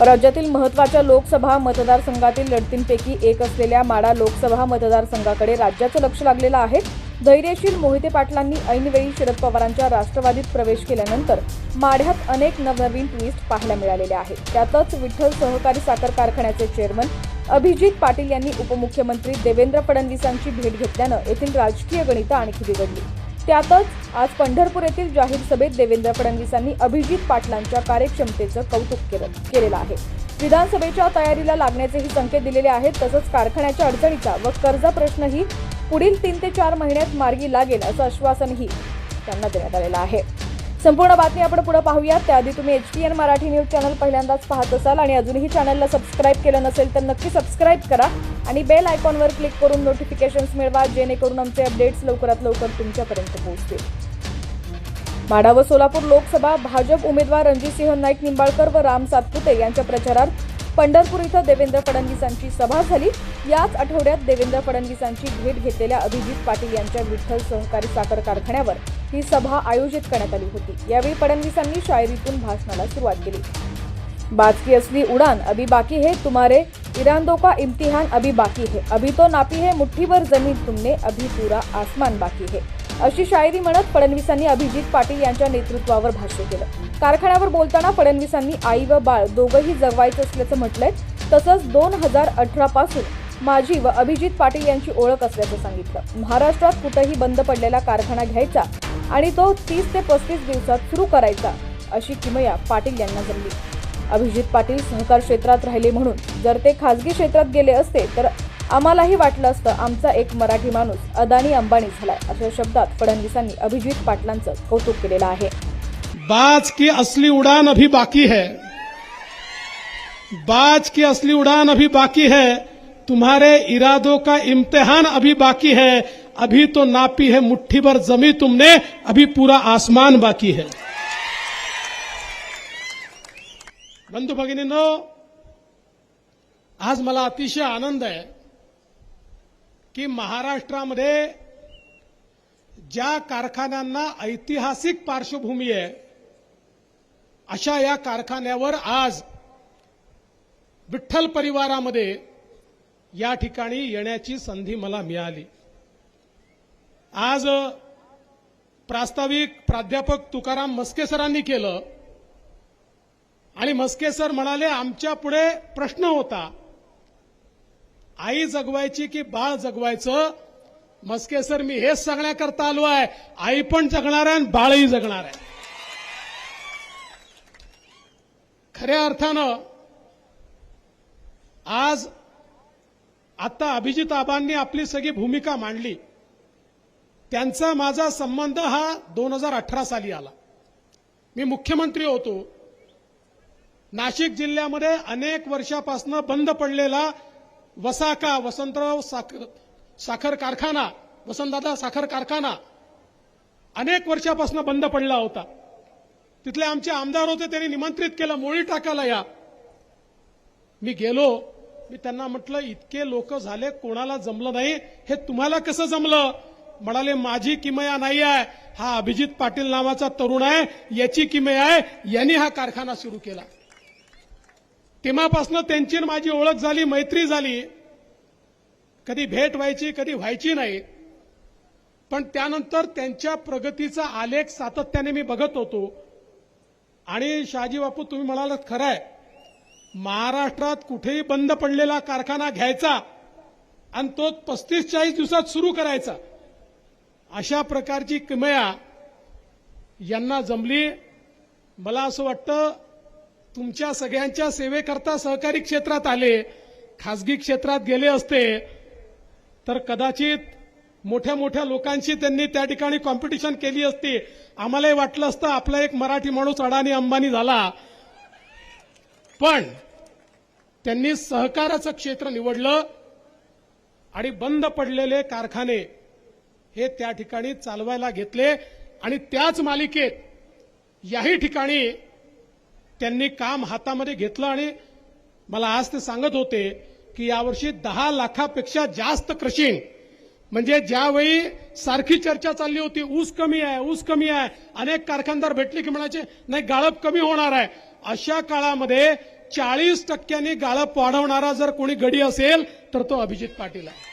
राज्यातील महत्त्वाच्या लोकसभा मतदारसंघातील लढतींपैकी एक असलेल्या माडा लोकसभा मतदारसंघाकडे राज्याचं लक्ष लागलेलं आहे. धैर्यशील मोहिते पाटलांनी ऐनवेळी शरद पवारांच्या राष्ट्रवादीत प्रवेश केल्यानंतर माढ्यात अनेक नवनवीन ट्विस्ट पाहायला मिळालेले आहेत. त्यातच विठ्ठल सहकारी साखर कारखान्याचे चेअरमन अभिजित पाटील यांनी उपमुख्यमंत्री देवेंद्र फडणवीसांची भेट घेतल्यानं येथील राजकीय गणितं आणखी बिघडली. त्यातच आज पंढरपूर येथील जाहीर सभेत देवेंद्र फडणवीसांनी अभिजित पाटलांच्या कार्यक्षमतेचं कौतुक केलं केलेलं आहे. विधानसभेच्या तयारीला लागण्याचेही संकेत दिलेले आहेत तसंच कारखान्याच्या अडचणीचा व कर्ज प्रश्नही पुढील तीन ते चार महिन्यात मार्गी लागेल असं आश्वासनही त्यांना देण्यात आलेलं आहे. संपूर्ण बातमी आपण पुढे पाहूयात. त्याआधी तुम्ही H T N Marathi news channel पहिल्यांदाच पाहत असाल आणि अजूनही चॅनलला सबस्क्राईब केलं नसेल तर नक्की सबस्क्राईब करा आणि बेल आयकॉनवर क्लिक करून नोटिफिकेशन्स मिळवा जेणेकरून आमचे अपडेट्स लवकरात लवकर तुमच्यापर्यंत पोहोचतील. माढा व सोलापूर लोकसभा भाजप उमेदवार रणजितसिंह नाईक निंबाळकर व राम सातपुते यांच्या प्रचारार्थ पंढरपूर इथं देवेंद्र फडणवीसांची सभा झाली. याच आठवड्यात देवेंद्र फडणवीसांची भेट घेतलेल्या अभिजित पाटील यांच्या विठ्ठल सहकारी साखर कारखान्यावर ही सभा आयोजित करण्यात आली होती. यावेळी फडणवीसांनी शायरीतून भाषणाला सुरुवात केली. बाजकी असली उड़ान अभी बाकी है तुम्हारे. इरांदो का इम्तिहान अभी बाकी है. अभी तो नापी है मुठ्ठीभर जमीन तुमने अभी पूरा आसमान बाकी है. अशी शायरी म्हणत फडणवीसांनी अभिजित पाटील यांच्या नेतृत्वावर भाष्य केलं. कारखान्यावर बोलताना फडणवीसांनी आई व बाळ दोघंही जगवायचं असल्याचं म्हटलंय. तसंच दोन हजार अठरा पासून माझी व अभिजित पाटील यांची ओळख असल्याचं सांगितलं. महाराष्ट्रात कुठंही बंद पडलेला कारखाना घ्यायचा आणि तो तीस ते पस्तीस दिवसात सुरू करायचा अशी किमया पाटील यांना जमली. अभिजित पाटील सहकार क्षेत्रात राहिले म्हणून जर ते खासगी क्षेत्रात गेले असते तर आम्हालाही वाटलं असतं आमचा एक मराठी माणूस अदानी अंबानी झालाय अशा शब्दात फडणवीसांनी अभिजित पाटलांचं कौतुक केलेलं आहे. बाज की असली उड़ान अभी बाकी है. बाज की असली उड़ान अभी बाकी है. तुम्हारे इरादों का इम्तिहान अभी बाकी है. अभी तो नापी है मुट्ठी भर जमी तुमने अभी पूरा आसमान बाकी है. बंधू भगिनींनो आज मला अतिशय आनंद आहे. की महाराष्ट्रामध्ये ज्या कारखान्यांना ऐतिहासिक पार्श्वभूमी आहे अशा या कारखान्यावर आज विठ्ठल परिवारामध्ये या ठिकाणी येण्याची संधी मला मिळाली. आज प्रास्ताविक प्राध्यापक तुकाराम मस्के सरांनी केलं आणि मस्के सर म्हणाले आमच्या पुढे प्रश्न होता आई जगवायची की बाळ जगवायचं? मस्के सर मी हेच सांगण्याकरता आलो आहे. आई पण जगणार आहे आणि बाळही जगणार आहे. खऱ्या अर्थानं आज आता अभिजित आबांनी आपली सगळी भूमिका मांडली. त्यांचा माझा संबंध हा दोन हजार अठरा साली आला. मी मुख्यमंत्री होतो. नाशिक जिल्ह्यामध्ये अनेक वर्षापासून बंद पडलेला वसाका वसंतराव साखर साखर कारखाना वसंतदादा साखर कारखाना अनेक वर्षापासून बंद पडला होता. तिथले आमचे आमदार होते त्यांनी निमंत्रित केलं मोळी टाकायला या. मी गेलो मी त्यांना म्हटलं इतके लोक झाले कोणाला जमलं नाही? हे तुम्हाला कसं जमलं? म्हणाले माझी किमया नाही आहे. हा अभिजित पाटील नावाचा तरुण आहे. याची किमया आहे. यांनी हा कारखाना सुरू केला. तेव्हापासनं त्यांची माझी ओळख झाली मैत्री झाली. कधी भेट व्हायची कधी व्हायची नाही. पण त्यानंतर त्यांच्या प्रगतीचा आलेख सातत्याने मी बघत होतो. आणि शहाजी बापू तुम्ही म्हणालात खरं आहे महाराष्ट्रात कुठेही बंद पडलेला कारखाना घ्यायचा आणि तो पस्तीस चाळीस दिवसात सुरू करायचा. अशा प्रकारची किमया यांना जमली. मला असं वाटतं तुमच्या सगळ्यांच्या सेवेकरता सहकारी क्षेत्रात आले खासगी क्षेत्रात गेले असते तर कदाचित मोठ्या मोठ्या लोकांशी त्यांनी त्या ठिकाणी कॉम्पिटिशन केली असती. आम्हालाही वाटलं असतं आपला एक मराठी माणूस अडाणी अंबानी झाला. पण त्यांनी सहकाराचं क्षेत्र निवडलं आणि बंद पडलेले कारखाने हे त्या ठिकाणी चालवायला घेतले आणि त्याच मालिकेत याही ठिकाणी त्यांनी काम हातामध्ये घेतलं आणि मला आज ते सांगत होते की यावर्षी दहा लाखापेक्षा जास्त क्रशिंग. म्हणजे ज्यावेळी सारखी चर्चा चालली होती ऊस कमी आहे ऊस कमी आहे अनेक कारखानदार भेटले की म्हणायचे नाही गाळप कमी होणार आहे. अशा काळामध्ये चाळीस टक्क्यांनी गाळप वाढवणारा जर कोणी गडी असेल तर तो अभिजित पाटील आहे.